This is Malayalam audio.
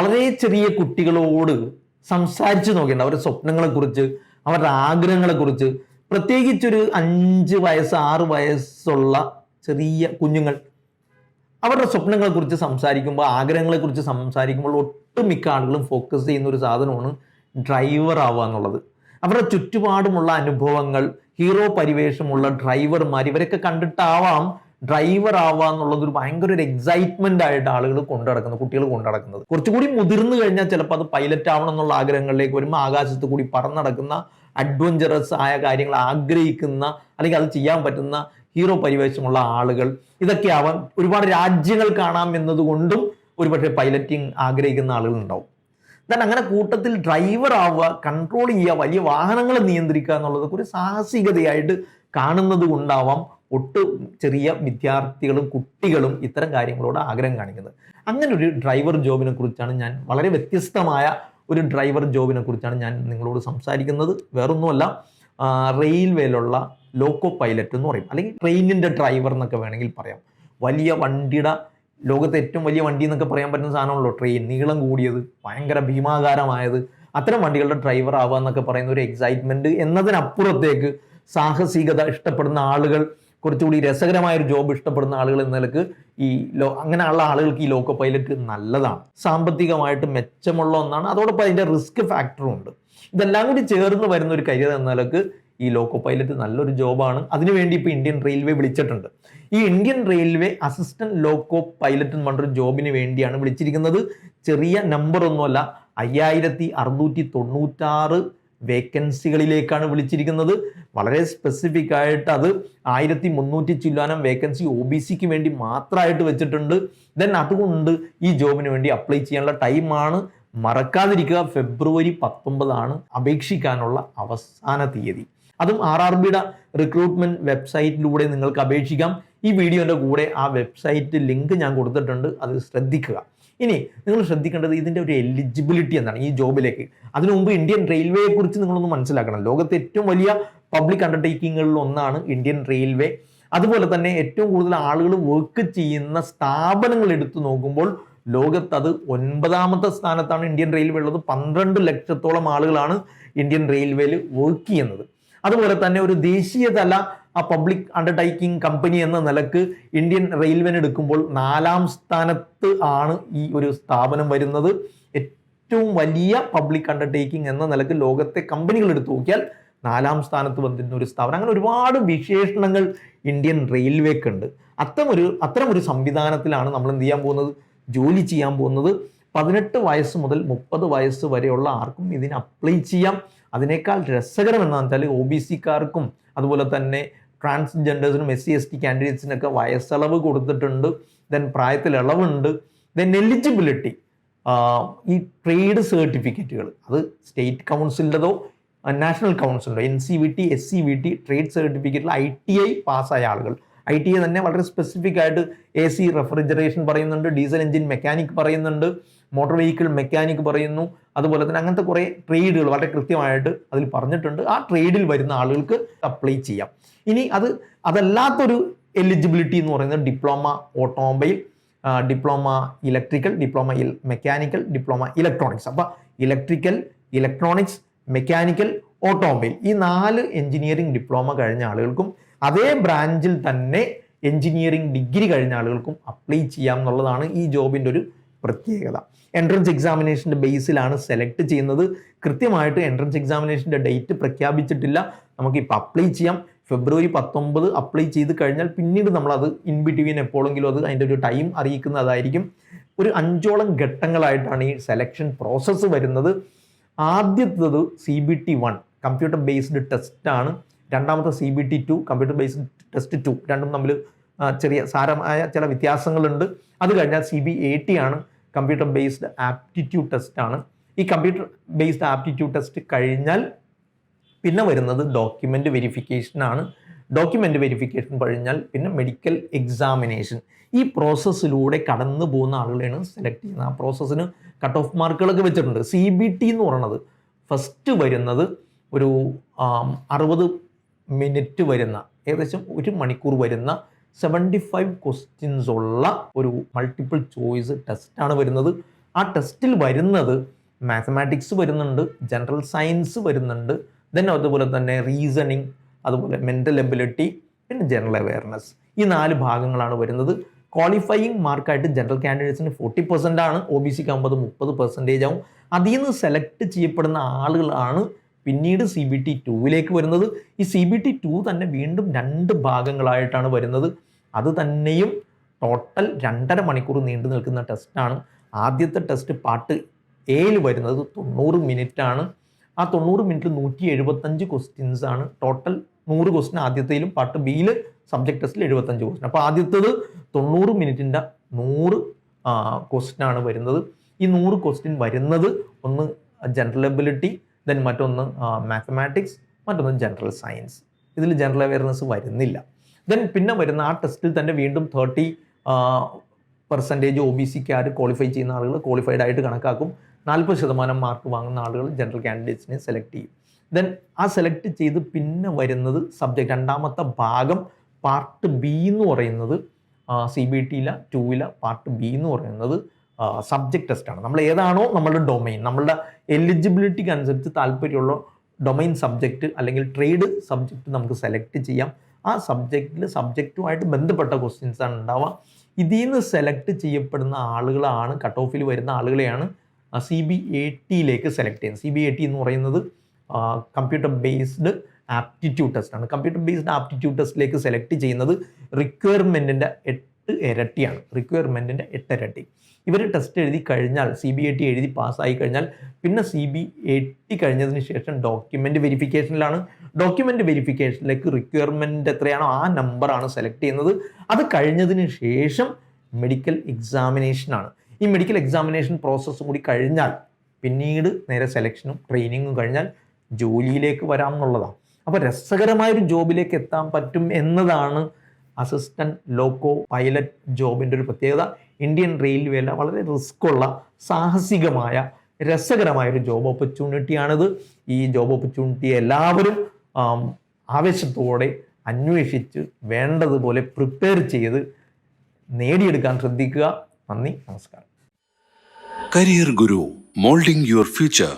വളരെ ചെറിയ കുട്ടികളോട് സംസാരിച്ച് നോക്കേണ്ട അവരുടെ സ്വപ്നങ്ങളെക്കുറിച്ച് അവരുടെ ആഗ്രഹങ്ങളെക്കുറിച്ച് പ്രത്യേകിച്ചൊരു അഞ്ച് വയസ്സ് ആറ് വയസ്സുള്ള ചെറിയ കുഞ്ഞുങ്ങൾ അവരുടെ സ്വപ്നങ്ങളെക്കുറിച്ച് സംസാരിക്കുമ്പോൾ ആഗ്രഹങ്ങളെക്കുറിച്ച് സംസാരിക്കുമ്പോൾ ഒട്ടുമിക്ക ആളുകളും ഫോക്കസ് ചെയ്യുന്ന ഒരു സാധനമാണ് ഡ്രൈവർ ആവുക എന്നുള്ളത്. അവരുടെ ചുറ്റുപാടുമുള്ള അനുഭവങ്ങൾ ഹീറോ പരിവേഷമുള്ള ഡ്രൈവർമാർ ഇവരൊക്കെ കണ്ടിട്ടാവാം ഡ്രൈവർ ആവുക എന്നുള്ളത് ഒരു ഭയങ്കര ഒരു എക്സൈറ്റ്മെന്റ് ആയിട്ട് ആളുകൾ കൊണ്ടു നടക്കുന്നത് കുട്ടികൾ കൊണ്ടു നടക്കുന്നത്. കുറച്ചുകൂടി മുതിർന്നു കഴിഞ്ഞാൽ ചിലപ്പോൾ അത് പൈലറ്റ് ആവണം എന്നുള്ള ആഗ്രഹങ്ങളിലേക്ക് വരുമ്പോൾ ആകാശത്ത് കൂടി പറന്നടക്കുന്ന അഡ്വഞ്ചറസ് ആയ കാര്യങ്ങൾ ആഗ്രഹിക്കുന്ന അല്ലെങ്കിൽ അത് ചെയ്യാൻ പറ്റുന്ന ഹീറോ പരിവേഷമുള്ള ആളുകൾ. ഇതൊക്കെ ആവാൻ ഒരുപാട് രാജ്യങ്ങൾ കാണാം എന്നതുകൊണ്ടും ഒരുപക്ഷെ പൈലറ്റിംഗ് ആഗ്രഹിക്കുന്ന ആളുകൾ ഉണ്ടാവും. എന്നാൽ അങ്ങനെ കൂട്ടത്തിൽ ഡ്രൈവർ ആവുക കൺട്രോൾ ചെയ്യുക വലിയ വാഹനങ്ങൾ നിയന്ത്രിക്കുക എന്നുള്ളതൊക്കെ ഒരു സാഹസികതയായിട്ട് കാണുന്നത് കൊണ്ടാവാം ഒട്ട് ചെറിയ വിദ്യാർത്ഥികളും കുട്ടികളും ഇത്തരം കാര്യങ്ങളോട് ആഗ്രഹം കാണിക്കുന്നത്. അങ്ങനെ ഒരു ഡ്രൈവർ ജോബിനെ കുറിച്ചാണ് ഞാൻ വളരെ വ്യത്യസ്തമായ ഒരു ഡ്രൈവർ ജോബിനെ കുറിച്ചാണ് ഞാൻ നിങ്ങളോട് സംസാരിക്കുന്നത്. വേറൊന്നുമല്ല റെയിൽവേയിലുള്ള ലോക്കോ പൈലറ്റ് എന്ന് പറയും. അല്ലെങ്കിൽ ട്രെയിനിന്റെ ഡ്രൈവർ എന്നൊക്കെ വേണമെങ്കിൽ പറയാം. വലിയ വണ്ടിയുടെ ലോകത്തെ ഏറ്റവും വലിയ വണ്ടി എന്നൊക്കെ പറയാൻ പറ്റുന്ന സാധനമാണല്ലോ ട്രെയിൻ നീളം കൂടിയത് ഭയങ്കര ഭീമാകാരമായത്. അത്തരം വണ്ടികളുടെ ഡ്രൈവർ ആവുക എന്നൊക്കെ പറയുന്ന ഒരു എക്സൈറ്റ്മെന്റ് എന്നതിനപ്പുറത്തേക്ക് സാഹസികത ഇഷ്ടപ്പെടുന്ന ആളുകൾ കുറച്ചുകൂടി രസകരമായ ഒരു ജോബ് ഇഷ്ടപ്പെടുന്ന ആളുകൾ എന്ന നിലയ്ക്ക് ഈ ലോ അങ്ങനെയുള്ള ആളുകൾക്ക് ഈ ലോക്കോ പൈലറ്റ് നല്ലതാണ്. സാമ്പത്തികമായിട്ട് മെച്ചമുള്ള ഒന്നാണ്. അതോടൊപ്പം അതിന്റെ റിസ്ക് ഫാക്ടറും ഉണ്ട്. ഇതെല്ലാം കൂടി ചേർന്ന് വരുന്ന ഒരു കരിയർ എന്ന നിലയ്ക്ക് ഈ ലോക്കോ പൈലറ്റ് നല്ലൊരു ജോബാണ് അതിനുവേണ്ടി ഇപ്പോൾ ഇന്ത്യൻ റെയിൽവേ വിളിച്ചിട്ടുണ്ട്. ഈ Indian railway assistant loco pilot എന്ന് പറഞ്ഞൊരു ജോബിന് വേണ്ടിയാണ് വിളിച്ചിരിക്കുന്നത്. ചെറിയ നമ്പർ ഒന്നുമല്ല അയ്യായിരത്തി അറുന്നൂറ്റി തൊണ്ണൂറ്റാറ് വേക്കൻസികളിലേക്കാണ് വിളിച്ചിരിക്കുന്നത്. വളരെ സ്പെസിഫിക് ആയിട്ട് അത് ആയിരത്തി മുന്നൂറ്റി ചില്ലാനം വേക്കൻസി ഒ ബി സിക്ക് വേണ്ടി മാത്രമായിട്ട് വെച്ചിട്ടുണ്ട്. ദെൻ അതുകൊണ്ട് ഈ ജോബിന് വേണ്ടി അപ്ലൈ ചെയ്യാനുള്ള ടൈമാണ് മറക്കാതിരിക്കുക ഫെബ്രുവരി പത്തൊമ്പതാണ് അപേക്ഷിക്കാനുള്ള അവസാന തീയതി. അതും ആർ ആർ ബിയുടെ റിക്രൂട്ട്മെന്റ് വെബ്സൈറ്റിലൂടെ നിങ്ങൾക്ക് അപേക്ഷിക്കാം. ഈ വീഡിയോന്റെ കൂടെ ആ വെബ്സൈറ്റ് ലിങ്ക് ഞാൻ കൊടുത്തിട്ടുണ്ട് അത് ശ്രദ്ധിക്കുക. ഇനി നിങ്ങൾ ശ്രദ്ധിക്കേണ്ടത് ഇതിന്റെ ഒരു എലിജിബിലിറ്റി എന്താണ് ഈ ജോബിലേക്ക്. അതിനു മുമ്പ് ഇന്ത്യൻ റെയിൽവേയെ കുറിച്ച് നിങ്ങളൊന്ന് മനസ്സിലാക്കണം. ലോകത്തെ ഏറ്റവും വലിയ പബ്ലിക് അണ്ടർടേക്കിങ്ങുകളിൽ ഒന്നാണ് ഇന്ത്യൻ റെയിൽവേ. അതുപോലെ തന്നെ ഏറ്റവും കൂടുതൽ ആളുകൾ വർക്ക് ചെയ്യുന്ന സ്ഥാപനങ്ങൾ എടുത്തു നോക്കുമ്പോൾ ലോകത്ത് അത് ഒൻപതാമത്തെ സ്ഥാനത്താണ് ഇന്ത്യൻ റെയിൽവേ ഉള്ളത്. പന്ത്രണ്ട് ലക്ഷത്തോളം ആളുകളാണ് ഇന്ത്യൻ റെയിൽവേയിൽ വർക്ക് ചെയ്യുന്നത്. അതുപോലെ തന്നെ ഒരു ദേശീയതല പബ്ലിക് അണ്ടർടേക്കിംഗ് കമ്പനി എന്ന നിലയ്ക്ക് ഇന്ത്യൻ റെയിൽവേനെ എടുക്കുമ്പോൾ നാലാം സ്ഥാനത്ത് ആണ് ഈ ഒരു സ്ഥാപനം വരുന്നത്. ഏറ്റവും വലിയ പബ്ലിക് അണ്ടർടേക്കിംഗ് എന്ന നിലയ്ക്ക് ലോകത്തെ കമ്പനികൾ എടുത്തു നോക്കിയാൽ നാലാം സ്ഥാനത്ത് വന്നിരുന്ന ഒരു സ്ഥാപനം. അങ്ങനെ ഒരുപാട് വിശേഷണങ്ങൾ ഇന്ത്യൻ റെയിൽവേക്ക് ഉണ്ട്. അത്തരം ഒരു അത്തരം ഒരു സംവിധാനത്തിലാണ് നമ്മൾ എന്ത് ചെയ്യാൻ പോകുന്നത്? ജോലി ചെയ്യാൻ പോകുന്നത്. പതിനെട്ട് വയസ്സ് മുതൽ മുപ്പത് വയസ്സ് വരെയുള്ള ആർക്കും ഇതിന് അപ്ലൈ ചെയ്യാം. അതിനേക്കാൾ രസകരം എന്താണെന്ന് വെച്ചാൽ ഒ ബി സിക്കാർക്കും അതുപോലെ തന്നെ ട്രാൻസ്ജെൻഡേഴ്സിനും എസ് സി എസ് ടി കാൻഡിഡേറ്റ്സിനൊക്കെ വയസ്സളവ് കൊടുത്തിട്ടുണ്ട് ദെൻ പ്രായത്തിൽ ഇളവുണ്ട് ദെൻ എലിജിബിലിറ്റി ഈ ട്രേഡ് സർട്ടിഫിക്കറ്റുകൾ അത് സ്റ്റേറ്റ് കൗൺസിലിന്റെതോ national കൗൺസിലിന്റെതോ N C V T S C V T trade സർട്ടിഫിക്കറ്റിൽ I T I പാസ്സായ ആളുകൾ. ഐ ടി തന്നെ വളരെ സ്പെസിഫിക് ആയിട്ട് എ സി റെഫ്രിജറേഷൻ പറയുന്നുണ്ട് ഡീസൽ എഞ്ചിൻ മെക്കാനിക് പറയുന്നുണ്ട് മോട്ടോർ വെഹിക്കിൾ മെക്കാനിക് പറയുന്നു അതുപോലെ തന്നെ അങ്ങനത്തെ കുറേ ട്രേഡുകൾ വളരെ കൃത്യമായിട്ട് അതിൽ പറഞ്ഞിട്ടുണ്ട്. ആ ട്രേഡിൽ വരുന്ന ആളുകൾക്ക് അപ്ലൈ ചെയ്യാം. ഇനി അത് അതല്ലാത്തൊരു എലിജിബിലിറ്റി എന്ന് പറയുന്നത് diploma automobile diploma electrical diploma mechanical diploma electronics അപ്പോൾ ഇലക്ട്രിക്കൽ ഇലക്ട്രോണിക്സ് മെക്കാനിക്കൽ ഓട്ടോമൊബൈൽ ഈ നാല് എഞ്ചിനീയറിംഗ് ഡിപ്ലോമ കഴിഞ്ഞ ആളുകൾക്കും അതേ ബ്രാഞ്ചിൽ തന്നെ എഞ്ചിനീയറിംഗ് ഡിഗ്രി കഴിഞ്ഞ ആളുകൾക്കും അപ്ലൈ ചെയ്യാം എന്നുള്ളതാണ് ഈ ജോബിന്റെ ഒരു പ്രത്യേകത. എൻട്രൻസ് എക്സാമിനേഷന്റെ ബേസിലാണ് സെലക്ട് ചെയ്യുന്നത്. കൃത്യമായിട്ട് എൻട്രൻസ് എക്സാമിനേഷന്റെ ഡേറ്റ് പ്രഖ്യാപിച്ചിട്ടില്ല. നമുക്കിപ്പോൾ അപ്ലൈ ചെയ്യാം. ഫെബ്രുവരി പത്തൊമ്പത് അപ്ലൈ ചെയ്ത് കഴിഞ്ഞാൽ പിന്നീട് നമ്മളത് ഇൻ ബിറ്റ്വീൻ എപ്പോഴെങ്കിലും അത് അതിന്റെ ഒരു ടൈം അറിയിക്കുന്നതായിരിക്കും. ഒരു അഞ്ചോളം ഘട്ടങ്ങളായിട്ടാണ് ഈ സെലക്ഷൻ പ്രോസസ്സ് വരുന്നത്. ആദ്യത്തത് C B T one computer based ടെസ്റ്റാണ് രണ്ടാമത്തെ C B T two computer based test two രണ്ടും തമ്മിൽ ചെറിയ സാരമായ ചില വ്യത്യാസങ്ങളുണ്ട്. അത് കഴിഞ്ഞാൽ സി ബി എ ടി ആണ് കമ്പ്യൂട്ടർ ബേസ്ഡ് ആപ്റ്റിറ്റ്യൂഡ് ടെസ്റ്റ് ആണ്. ഈ കമ്പ്യൂട്ടർ ബേസ്ഡ് ആപ്റ്റിറ്റ്യൂഡ് ടെസ്റ്റ് കഴിഞ്ഞാൽ പിന്നെ വരുന്നത് ഡോക്യുമെന്റ് വെരിഫിക്കേഷൻ ആണ്. ഡോക്യുമെന്റ് വെരിഫിക്കേഷൻ കഴിഞ്ഞാൽ പിന്നെ മെഡിക്കൽ എക്സാമിനേഷൻ ഈ പ്രോസസ്സിലൂടെ കടന്നു പോകുന്ന ആളുകളെയാണ് സെലക്ട് ചെയ്യുന്നത്. ആ പ്രോസസ്സിന് കട്ട് ഓഫ് മാർക്കുകളൊക്കെ വെച്ചിട്ടുണ്ട്. സി ബി ടി എന്ന് പറയുന്നത് ഫസ്റ്റ് വരുന്നത് ഒരു അറുപത് മിനിറ്റ് വരുന്ന ഏകദേശം ഒരു മണിക്കൂർ വരുന്ന സെവന്റി ഫൈവ് ക്വസ്റ്റ്യൻസ് ഉള്ള ഒരു മൾട്ടിപ്പിൾ ചോയ്സ് ടെസ്റ്റാണ് വരുന്നത്. ആ ടെസ്റ്റിൽ വരുന്നത് മാത്തമാറ്റിക്സ് വരുന്നുണ്ട് ജനറൽ സയൻസ് വരുന്നുണ്ട് ദെൻ അതുപോലെ തന്നെ റീസണിങ് അതുപോലെ മെന്റൽ എബിലിറ്റി പിന്നെ ജനറൽ അവയർനെസ് ഈ നാല് ഭാഗങ്ങളാണ് വരുന്നത്. ക്വാളിഫയിങ് മാർക്കായിട്ട് ജനറൽ കാൻഡിഡേറ്റ്സിന് ഫോർട്ടി പെർസെന്റ് ആണ് ഒ ബി സിക്ക് ആകുമ്പോൾ മുപ്പത് പെർസെന്റേജ് ആവും. അതിൽ നിന്ന് സെലക്ട് ചെയ്യപ്പെടുന്ന ആളുകളാണ് പിന്നീട് സി ബി ടി ടുവിലേക്ക് വരുന്നത്. ഈ സി ബി ടി ടു തന്നെ വീണ്ടും രണ്ട് ഭാഗങ്ങളായിട്ടാണ് വരുന്നത്. അത് തന്നെയും ടോട്ടൽ രണ്ടര മണിക്കൂർ നീണ്ടു നിൽക്കുന്ന ടെസ്റ്റാണ് ആദ്യത്തെ ടെസ്റ്റ് പാർട്ട് എയിൽ വരുന്നത് തൊണ്ണൂറ് മിനിറ്റ് ആണ്. ആ തൊണ്ണൂറ് മിനിറ്റിൽ നൂറ്റി എഴുപത്തഞ്ച് ക്വസ്റ്റ്യൻസ് ആണ്. ടോട്ടൽ നൂറ് ക്വസ്റ്റ്യൻ ആദ്യത്തേലും പാർട്ട് ബിയിൽ സബ്ജക്ട് ടെസ്റ്റിൽ എഴുപത്തഞ്ച് ക്വസ്റ്റ്യൻ അപ്പോൾ ആദ്യത്തേത് തൊണ്ണൂറ് മിനിറ്റിന്റെ നൂറ് ക്വസ്റ്റ്യൻ ആണ് വരുന്നത്. ഈ നൂറ് ക്വസ്റ്റ്യൻ വരുന്നത് ഒന്ന് ജനറൽ എബിലിറ്റി ദെൻ മറ്റൊന്ന് മാത്തമാറ്റിക്സ് മറ്റൊന്ന് ജനറൽ സയൻസ് ഇതിൽ ജനറൽ അവയർനെസ് വരുന്നില്ല. ദെൻ പിന്നെ വരുന്ന ആ ടെസ്റ്റിൽ തന്നെ വീണ്ടും തേർട്ടി പെർസെന്റേജ് ഒ ബി സിക്കാർ ക്വാളിഫൈ ചെയ്യുന്ന ആളുകൾ ക്വാളിഫൈഡ് ആയിട്ട് കണക്കാക്കും. നാൽപ്പത് ശതമാനം മാർക്ക് വാങ്ങുന്ന ആളുകൾ ജനറൽ കാൻഡിഡേറ്റ്സിനെ സെലക്ട് ചെയ്യും. ദെൻ ആ സെലക്ട് ചെയ്ത് പിന്നെ വരുന്നത് സബ്ജക്റ്റ് രണ്ടാമത്തെ ഭാഗം പാർട്ട് ബി എന്ന് പറയുന്നത് സി ബി ടിയിലെ ടൂവിലെ പാർട്ട് ബി എന്ന് പറയുന്നത് സബ്ജക്ട് ആണ്. നമ്മൾ ഏതാണോ നമ്മളുടെ ഡൊമൈൻ നമ്മളുടെ എലിജിബിലിറ്റിക്ക് അനുസരിച്ച് താല്പര്യമുള്ള ഡൊമൈൻ സബ്ജക്റ്റ് അല്ലെങ്കിൽ ട്രേഡ് സബ്ജക്റ്റ് നമുക്ക് സെലക്ട് ചെയ്യാം. ആ സബ്ജക്റ്റിൽ സബ്ജക്റ്റുമായിട്ട് ബന്ധപ്പെട്ട ക്വസ്റ്റ്യൻസ് ആണ് ഉണ്ടാവുക. ഇതിൽ നിന്ന് സെലക്ട് ചെയ്യപ്പെടുന്ന ആളുകളാണ് കട്ട് ഓഫിൽ വരുന്ന ആളുകളെയാണ് സി ബി എ ടിയിലേക്ക് സെലക്ട് ചെയ്യുന്നത്. സി ബി എ ടി എന്ന് പറയുന്നത് കമ്പ്യൂട്ടർ ബേസ്ഡ് ആപ്റ്റിറ്റ്യൂഡ് ടെസ്റ്റാണ് കമ്പ്യൂട്ടർ ബേസ്ഡ് ആപ്റ്റിറ്റ്യൂഡ് ടെസ്റ്റിലേക്ക് സെലക്ട് ചെയ്യുന്നത് റിക്വയർമെന്റിന്റെ ഇരട്ടിയാണ്. റിക്വയർമെന്റിന്റെ എട്ട് ഇരട്ടി ഇവർ ടെസ്റ്റ് എഴുതി കഴിഞ്ഞാൽ സി ബി എ ടി എഴുതി പാസ്സായി കഴിഞ്ഞാൽ പിന്നെ സി ബി എ ടി കഴിഞ്ഞതിന് ശേഷം ഡോക്യുമെന്റ് വെരിഫിക്കേഷനിലാണ് ഡോക്യുമെന്റ് വെരിഫിക്കേഷനിലേക്ക് റിക്വയർമെന്റ് എത്രയാണോ ആ നമ്പറാണ് സെലക്ട് ചെയ്യുന്നത്. അത് കഴിഞ്ഞതിന് ശേഷം മെഡിക്കൽ എക്സാമിനേഷനാണ് ഈ മെഡിക്കൽ എക്സാമിനേഷൻ പ്രോസസ്സും കൂടി കഴിഞ്ഞാൽ പിന്നീട് നേരെ സെലക്ഷനും ട്രെയിനിങ്ങും കഴിഞ്ഞാൽ ജോലിയിലേക്ക് വരാം എന്നുള്ളതാണ്. അപ്പോൾ രസകരമായൊരു ജോബിലേക്ക് എത്താൻ പറ്റും എന്നതാണ് അസിസ്റ്റന്റ് ലോക്കോ പൈലറ്റ് ജോബിന്റെ ഒരു പ്രത്യേകത ഇന്ത്യൻ റെയിൽവേയിലെ വളരെ റിസ്ക്കുള്ള സാഹസികമായ രസകരമായ ഒരു ജോബ് ഓപ്പർച്യൂണിറ്റിയാണിത് ഈ ജോബ് ഓപ്പർച്യൂണിറ്റി എല്ലാവരും ആവേശത്തോടെ അന്വേഷിച്ച് വേണ്ടതുപോലെ പ്രിപ്പയർ ചെയ്ത് നേടിയെടുക്കാൻ ശ്രദ്ധിക്കുക. നന്ദി നമസ്കാരം. Career Guru moulding your Future